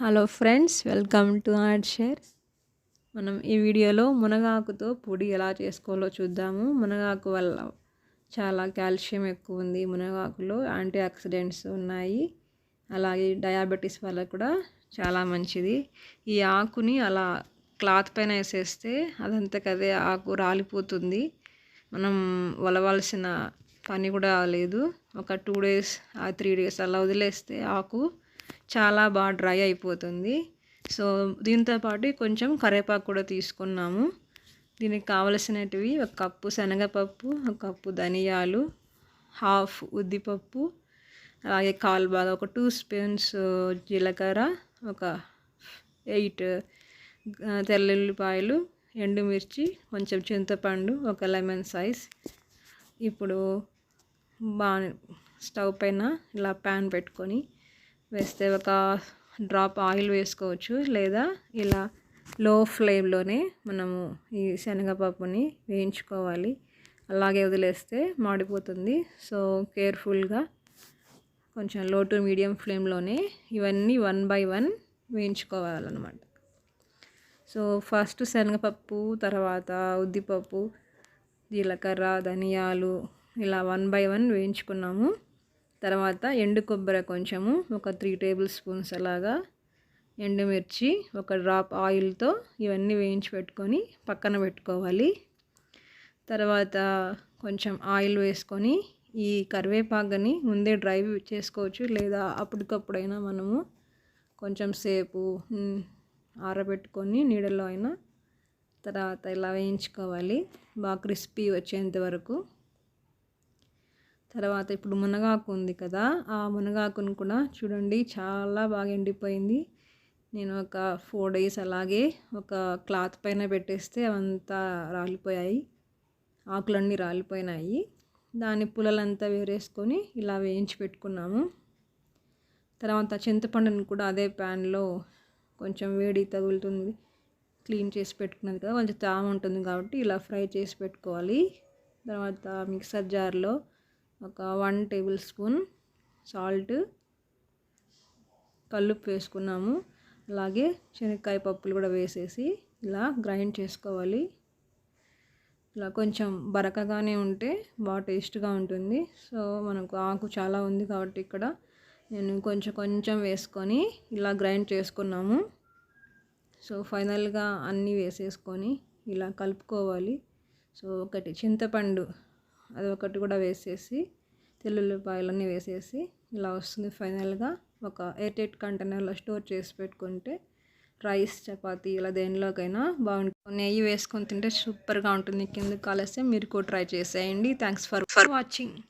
Hello friends welcome to art share మనం ఈ వీడియోలో మునగాకుతో పొడి ఎలా చేసుకోవాలో చూద్దాము. మునగాకు వల్ల చాలా కాల్షియం ఎక్కువ ఉంది. మునగాకులో యాంటీ ఆక్సిడెంట్స్ ఉన్నాయి. అలాగే డయాబెటీస్ వల్ల కూడా చాలా మంచిది. ఈ ఆకుని అలా క్లాత్ పైన వేసేస్తే అదంతకదే ఆకు రాలిపోతుంది. మనం వలవాల్సిన పని కూడా లేదు. ఒక టూ డేస్ ఆ త్రీ డేస్ అలా వదిలేస్తే ఆకు చాలా బాగా డ్రై అయిపోతుంది. సో దీంతో పాటు కొంచెం కరివేపాకు కూడా తీసుకున్నాము. దీనికి కావలసినటివి ఒక కప్పు శనగపప్పు ఒక కప్పు ధనియాలు హాఫ్ ఉద్దిపప్పు అలాగే కాల్ బాగా ఒక టూ స్పూన్స్ జీలకర్ర ఒక ఎయిట్ తెల్లుల్లిపాయలు ఎండుమిర్చి కొంచెం చింతపండు ఒక లెమన్ సైజ్. ఇప్పుడు బాగా స్టవ్ పైన ఇలా ప్యాన్ పెట్టుకొని వేస్తే ఒక డ్రాప్ ఆయిల్ వేసుకోవచ్చు లేదా ఇలా లో ఫ్లేమ్లోనే మనము ఈ శనగపప్పుని వేయించుకోవాలి. అలాగే వదిలేస్తే మాడిపోతుంది. సో కేర్ఫుల్గా కొంచెం లో టు మీడియం ఫ్లేమ్లోనే ఇవన్నీ వన్ బై వన్ వేయించుకోవాలన్నమాట. సో ఫస్ట్ శనగపప్పు తర్వాత ఉద్దిపప్పు జీలకర్ర ధనియాలు ఇలా వన్ బై వన్ వేయించుకున్నాము. తర్వాత ఎండు కొబ్బరి కొంచెము ఒక త్రీ టేబుల్ స్పూన్స్ అలాగా ఎండుమిర్చి ఒక డ్రాప్ ఆయిల్తో ఇవన్నీ వేయించి పెట్టుకొని పక్కన పెట్టుకోవాలి. తర్వాత కొంచెం ఆయిల్ వేసుకొని ఈ కరివేపాకుని ముందే డ్రై చేసుకోవచ్చు లేదా అప్పటికప్పుడైనా మనము కొంచెం సేపు ఆరబెట్టుకొని నీడలో అయినా తర్వాత ఇలా వేయించుకోవాలి. బాగా క్రిస్పీ వచ్చేంత వరకు. తర్వాత ఇప్పుడు మునగాకు ఉంది కదా ఆ మునగాకును కూడా చూడండి చాలా బాగా ఎండిపోయింది. నేను ఒక ఫోర్ డేస్ అలాగే ఒక క్లాత్ పైన పెట్టేస్తే అవంతా రాలిపోయాయి. ఆకులన్నీ రాలిపోయినాయి. దాని పుల్లలంతా వేరేసుకొని ఇలా వేయించి పెట్టుకున్నాము. తర్వాత చింతపండుని కూడా అదే ప్యాన్లో కొంచెం వేడి తగులుతుంది క్లీన్ చేసి పెట్టుకున్నది కదా కొంచెం తామ ఉంటుంది కాబట్టి ఇలా ఫ్రై చేసి పెట్టుకోవాలి. తర్వాత మిక్సర్ జార్లో ఒక వన్ టేబుల్ స్పూన్ సాల్ట్ కల్లుప్పు వేసుకున్నాము. అలాగే శనక్కాయ పప్పులు కూడా వేసేసి ఇలా గ్రైండ్ చేసుకోవాలి. ఇలా కొంచెం బరకగానే ఉంటే బాగా టేస్ట్గా ఉంటుంది. సో మనకు ఆకు చాలా ఉంది కాబట్టి ఇక్కడ నేను కొంచెం కొంచెం వేసుకొని ఇలా గ్రైండ్ చేసుకున్నాము. సో ఫైనల్గా అన్నీ వేసేసుకొని ఇలా కలుపుకోవాలి. సో ఒకటి చింతపండు అది ఒకటి కూడా వేసేసి తెల్లుల్లిపాయలన్నీ వేసేసి ఇలా వస్తుంది ఫైనల్గా. ఒక ఎయిట్ ఎయిట్ కంటైనర్లో స్టోర్ చేసి పెట్టుకుంటే రైస్ చపాతీ ఇలా దేనిలోకైనా బాగుంటుంది. నెయ్యి వేసుకొని తింటే సూపర్గా ఉంటుంది. కింద కాలేస్తే మీరు కూడా ట్రై చేసేయండి. Thanks for for watching